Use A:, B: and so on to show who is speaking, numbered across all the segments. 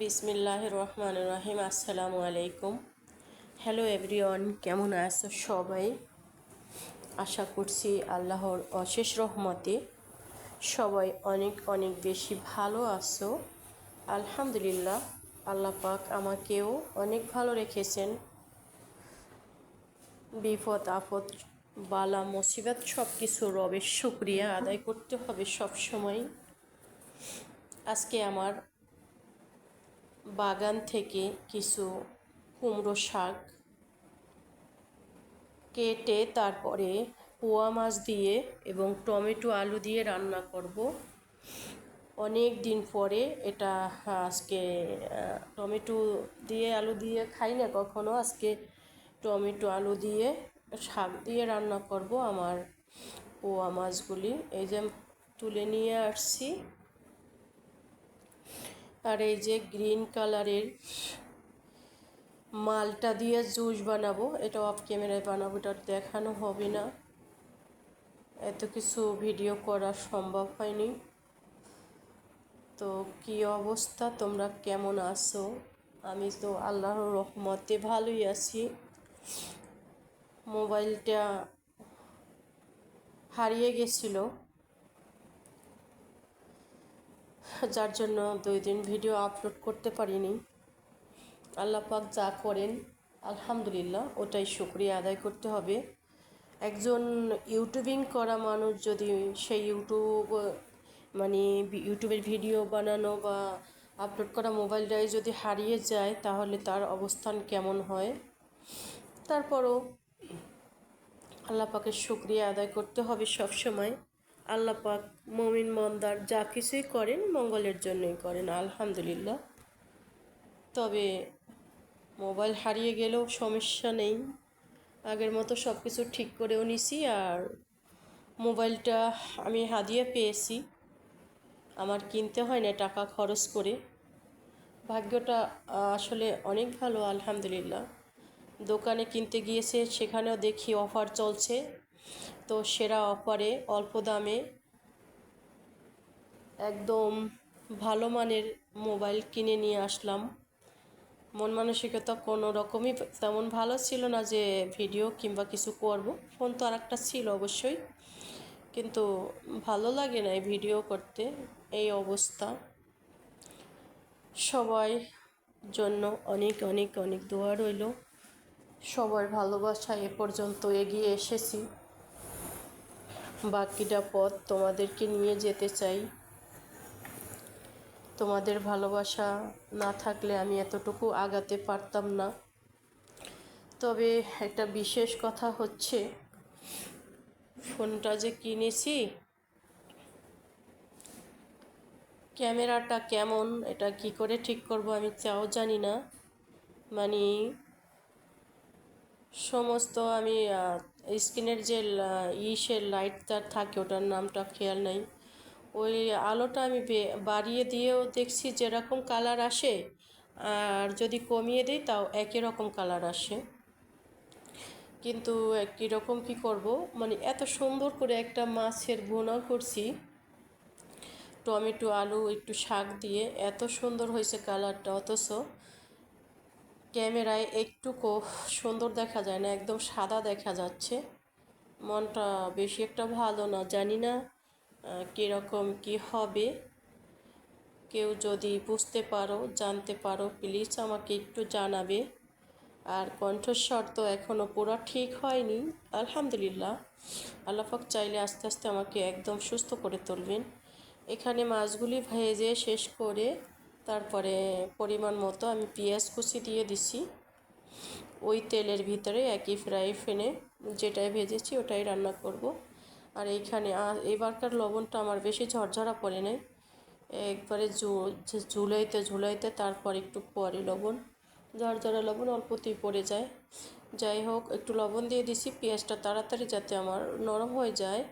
A: বিসমিল্লাহ রহমান রহিম আসসালামু আলাইকুম। হ্যালো এভরিওয়ান কেমন আছো সবাই? আশা করছি আল্লাহর অশেষ রহমতে সবাই অনেক অনেক বেশি ভালো আছো। আলহামদুলিল্লাহ, আল্লাহ পাক আমাকেও অনেক ভালো রেখেছেন। বিপদ, আপদ, বালা, মুসিবত সব কিছু রবের শুক্রিয়া আদায় করতে হবে সব সময় আজকে আমার বাগান থেকে কিছু কুমড়ো শাক কেটে তারপরে পোয়া মাছ দিয়ে এবং টমেটো আলু দিয়ে রান্না করব। অনেক দিন পরে এটা আজকে টমেটো দিয়ে আলু দিয়ে খাই না কখনো, আজকে টমেটো আলু দিয়ে শাক দিয়ে রান্না করব আমার পোয়া মাছগুলি। এই যে তুলে নিয়ে আসছি। আর এই যে গ্রিন কালারের মালটা দিয়ে জুস বানাবো, এটা অফ ক্যামেরায় বানাবো, এটা দেখানো হবে না। এত কিছু ভিডিও করা সম্ভব হয়নি। তো কি অবস্থা? তোমরা কেমন আছো? আমি তো আল্লাহর রহমতে ভালোই আছি। মোবাইলটা হারিয়ে গেছিল। যার জন্য দুই দিন ভিডিও আপলোড করতে পারিনি। আল্লাহ পাক যা করেন, আলহামদুলিল্লাহ, ওটাই শুক্রিয়া আদায় করতে হবে। একজন ইউটিউবিং করা মানুষ যদি সেই ইউটিউব মানে ইউটিউবের ভিডিও বানানো বা আপলোড করা মোবাইলটাই যদি হারিয়ে যায়, তাহলে তার অবস্থান কেমন হয়? তারপরও আল্লাহ পাকের শুক্রিয়া আদায় করতে হবে সব সময় আল্লাহ পাক মমিন মন্দার যা কিছুই করেন মঙ্গলের জন্যই করেন, আলহামদুলিল্লাহ। তবে মোবাইল হারিয়ে গেলেও সমস্যা নেই। আগের মতো সব কিছু ঠিক করেও নিছি আর মোবাইলটা আমি হাদিয়ে পেয়েছি। আমার কিনতে হয় না টাকা খরচ করে। ভাগ্যটা আসলে অনেক ভালো, আলহামদুলিল্লাহ। দোকানে কিনতে গিয়েছে, সেখানেও দেখি অফার চলছে। তো সেরা অফারে অল্প দামে একদম ভালো মানের মোবাইল কিনে নিয়ে আসলাম। মন মানসিকতা কোনো রকমই তেমন ভালো ছিল না যে ভিডিও কিংবা কিছু করব। ফোন তো আর একটা ছিল অবশ্যই, কিন্তু ভালো লাগে না ভিডিও করতে, এই অবস্থা। সবাই জন্য অনেক অনেক অনেক দোয়া রইল। সবার ভালোবাসা এ পর্যন্ত এগিয়ে এসেছি। বাকিটা পথ তোমাদেরকে নিয়ে যেতে চাই। তোমাদের ভালোবাসা না থাকলে আমি এতটুকু আগাতে পারতাম না। তবে একটা বিশেষ কথা হচ্ছে, ফোনটা যে কিনেছি, ক্যামেরাটা কেমন, এটা কি করে ঠিক করব আমি চাও জানি না। মানে সমস্ত আমি স্ক্রিনের যে ইসের লাইটটা থাকে ওটার নামটা খেয়াল নাই। ওই আলোটা আমি বাড়িয়ে দিয়েও দেখছি যেরকম কালার আসে, আর যদি কমিয়ে দিই তাও একই রকম কালার আসে। কিন্তু কীরকম কী করব? মানে এত সুন্দর করে একটা মাছের বোনা করছি। টমেটো, আলু, একটু শাক দিয়ে এত সুন্দর হয়েছে কালারটা অথচ। ক্যামেরায় একটুকু সুন্দর দেখা যায় না, একদম সাদা দেখা যাচ্ছে। মনটা বেশি একটা ভালো না, জানি না কীরকম কি হবে। কেউ যদি বুঝতে পারো, জানতে পারো প্লিজ আমাকে একটু জানাবে। আর কণ্ঠস্বর তো এখনও পুরো ঠিক হয়নি, আলহামদুলিল্লাহ। আল্লাপাক চাইলে আস্তে আস্তে আমাকে একদম সুস্থ করে তুলবেন। এখানে মাছগুলি ভেজে শেষ করে তারপরে পরিমাণ মতো আমি পেঁয়াজ কুচি দিয়ে দিছি। ওই তেলের ভিতরে একই ফ্রাই প্যানে যেটাই ভেজেছি ওটাই রান্না করব। আর এইখানে এবারকার লবণটা আমার বেশি ঝরঝরা পড়ে নাই। একবারে ঝুলাইতে ঝুলাইতে তারপর একটু পরে লবণ, ঝরঝরা লবণ অল্পতেই পড়ে যায়। যাই হোক, একটু লবণ দিয়ে দিছি, পেঁয়াজটা তাড়াতাড়ি যাতে আমার নরম হয়ে যায়,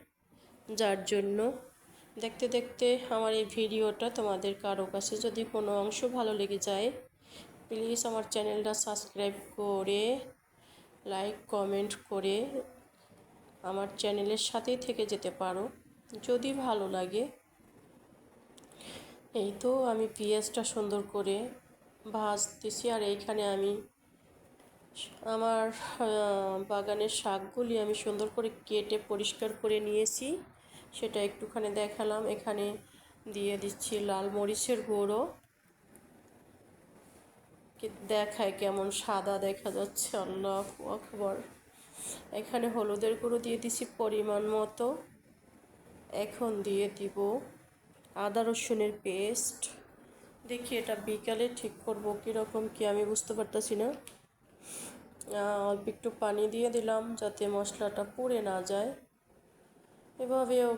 A: যার জন্য দেখতে দেখতে আমার এই ভিডিওটা তোমাদের কারও কাছে যদি কোনো অংশ ভালো লেগে যায় প্লিজ আমার চ্যানেলটা সাবস্ক্রাইব করে লাইক কমেন্ট করে আমার চ্যানেলের সাথেই থেকে যেতে পারো, যদি ভালো লাগে। এই তো আমি পেঁয়াজটা সুন্দর করে ভাজতেছি আর এইখানে আমি আমার বাগানের শাকগুলি আমি সুন্দর করে কেটে পরিষ্কার করে নিয়েছি। সেটা একটুখানি দেখালাম। এখানে দিয়ে দিচ্ছি লাল মরিচের গুঁড়ো। দেখায় কেমন সাদা দেখা যাচ্ছে, আল্লাহ আকবর। এখানে হলুদের গুঁড়ো দিয়ে দিছি পরিমাণ মতো। এখন দিয়ে দিব আদা রসুনের পেস্ট। দেখি এটা বিকালে ঠিক করব কীরকম কি আমি বুঝতে পারতেছি না। অল্প একটু পানি দিয়ে দিলাম যাতে মশলাটা পুড়ে না যায়। এভাবেও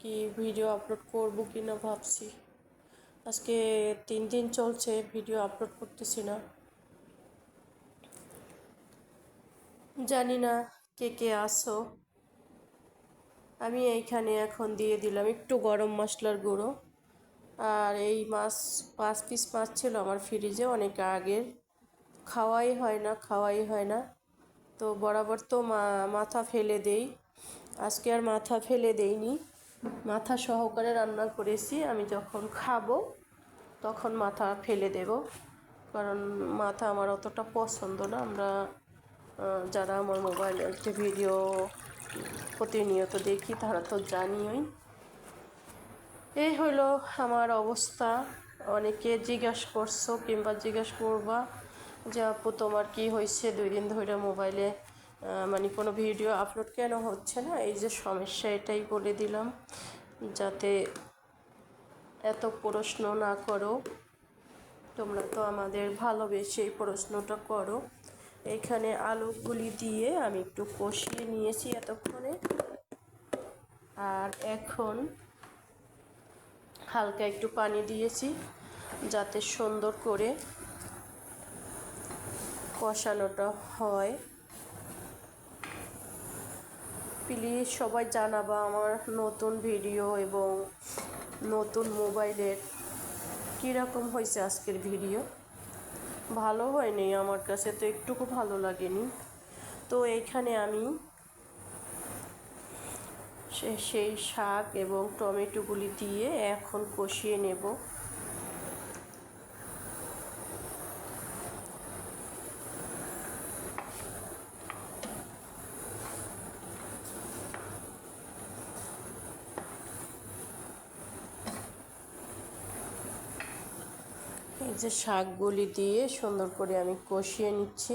A: কি ভিডিও আপলোড করব কি না ভাবছি। আজকে তিন দিন চলছে ভিডিও আপলোড করতেছি না। জানি না কে কে আসো আমি এইখানে এখন দিয়ে দিলাম একটু গরম মশলার গুঁড়ো। আর এই মাছ, পাঁচ পিস মাছ ছিল আমার ফ্রিজে অনেক আগের। খাওয়াই হয় না, খাওয়াই হয় না। তো বরাবর তো মাথা ফেলে দেই। আজকে আর মাথা ফেলে দেইনি। মাথা সহকারে রান্না করেছি। আমি যখন খাব, তখন মাথা ফেলে দেব। কারণ মাথা আমার অতটা পছন্দ না। আমরা যারা আমার মোবাইলে যে ভিডিও প্রতিনিয়ত দেখি, তারা তো জানিই এই হলো আমার অবস্থা। অনেকে জিজ্ঞাসা করছ কিংবা জিজ্ঞাসা করবা যে, আপু, তোমার কি হয়েছে দুই দিন ধরে মোবাইলে মানে কোনো ভিডিও আপলোড কেন হচ্ছে না? এই যে সমস্যা এটাই বলে দিলাম, যাতে এত প্রশ্ন না করো। তোমরা তো আমাদের ভালোবেসে এই প্রশ্নটা করো। এইখানে আলুগুলি দিয়ে আমি একটু কষিয়ে নিয়েছি এতক্ষণে। আর এখন হালকা একটু পানি দিয়েছি, যাতে সুন্দর করে কষানোটা হয়। প্লিজ সবাই জানাবা আমার নতুন ভিডিও এবং নতুন মোবাইলের কীরকম হয়েছে আজকের ভিডিও। ভালো হয়নি আমার কাছে, তো একটুকু ভালো লাগেনি। তো এইখানে আমি সেই শাক এবং টমেটোগুলি দিয়ে এখন কষিয়ে নেব। এই যে শাকগুলি দিয়ে সুন্দর করে আমি কষিয়ে নিচ্ছি।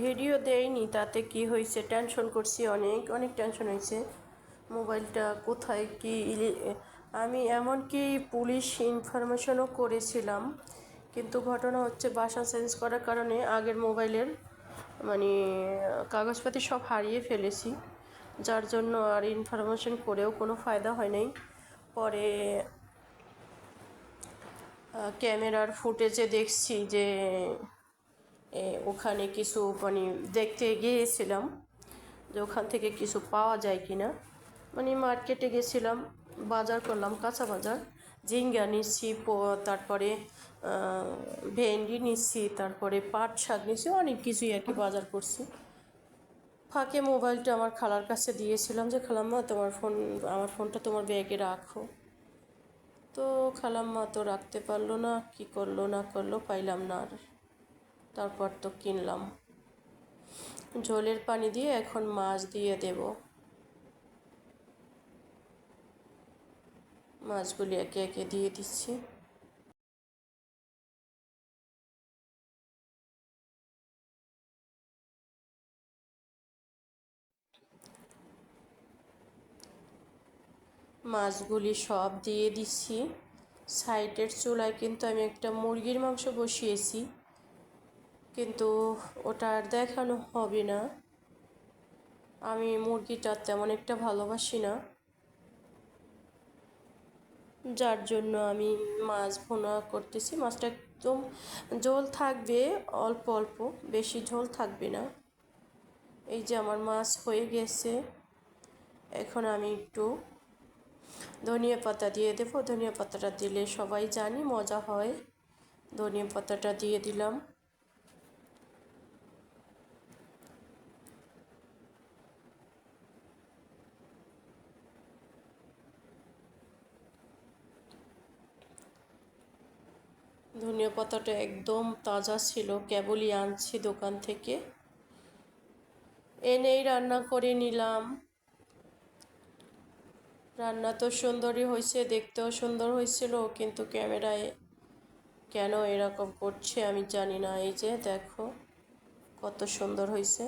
A: ভিডিও দেয়নি, তাতে কি হয়েছে? টেনশন করছি অনেক অনেক টেনশন হয়েছে। মোবাইলটা কোথায় কি আমি এমনকি পুলিশ ইনফরমেশনও করেছিলাম, কিন্তু ঘটনা হচ্ছে বাসা চেঞ্জ করার কারণে আগের মোবাইলের মানে কাগজপাতি সব হারিয়ে ফেলেছি। যার জন্য আর ইনফরমেশন করেও কোনো ফায়দা হয় নাই। পরে ক্যামেরার ফুটেজে দেখছি যে ওখানে কিছু মানে দেখতে গিয়েছিলাম যে ওখান থেকে কিছু পাওয়া যায় কি না মানে মার্কেটে গেছিলাম, বাজার করলাম, কাঁচা বাজার। ঝিঙ্গা নিচ্ছি তারপরে ভেন্ডি নিচ্ছি, তারপরে পাট শাক নিচ্ছি অনেক কিছুই আর কি বাজার করছি। ফাঁকে মোবাইলটা আমার খালার কাছে দিয়েছিলাম যে, খালাম্মা, তোমার ফোন, আমার ফোনটা তোমার ব্যাগে রাখো। তো খালাম্মা তো রাখতে পারল না, কি করল, না করল, পাইলাম না আর। তারপর তো কিনলাম। জলের পানি দিয়ে এখন মাছ দিয়ে দেব। মাছগুলি একে একে দিয়ে দিচ্ছি। মাছগুলি সব দিয়ে দিচ্ছি। সাইডের চুলায় কিন্তু আমি একটা মুরগির মাংস বসিয়েছি, কিন্তু ওটা আর দেখানো হবে না। আমি মুরগিটা তেমন একটা ভালোবাসি না। যার জন্য আমি মাছ ভুনা করতেছি। মাছটা একদম ঝোল থাকবে, অল্প অল্প, বেশি ঝোল থাকবে না। এই যে আমার মাছ হয়ে গেছে। এখন আমি একটু ধনিয়া পাতা দিয়ে দেবো। ধনিয়া পাতাটা দিলে সবাই জানি মজা হয়। ধনিয়া পাতাটা দিয়ে দিলাম। ধনিয়া পাতাটা একদম তাজা ছিল, কেবলই আনছি দোকান থেকে। এনেই রান্না করে নিলাম। রান্না তো সুন্দরই হয়েছে, দেখতেও সুন্দর হয়েছিল, কিন্তু ক্যামেরায় কেন এরকম করছে আমি জানি না। এই যে দেখো, কত সুন্দর হয়েছে।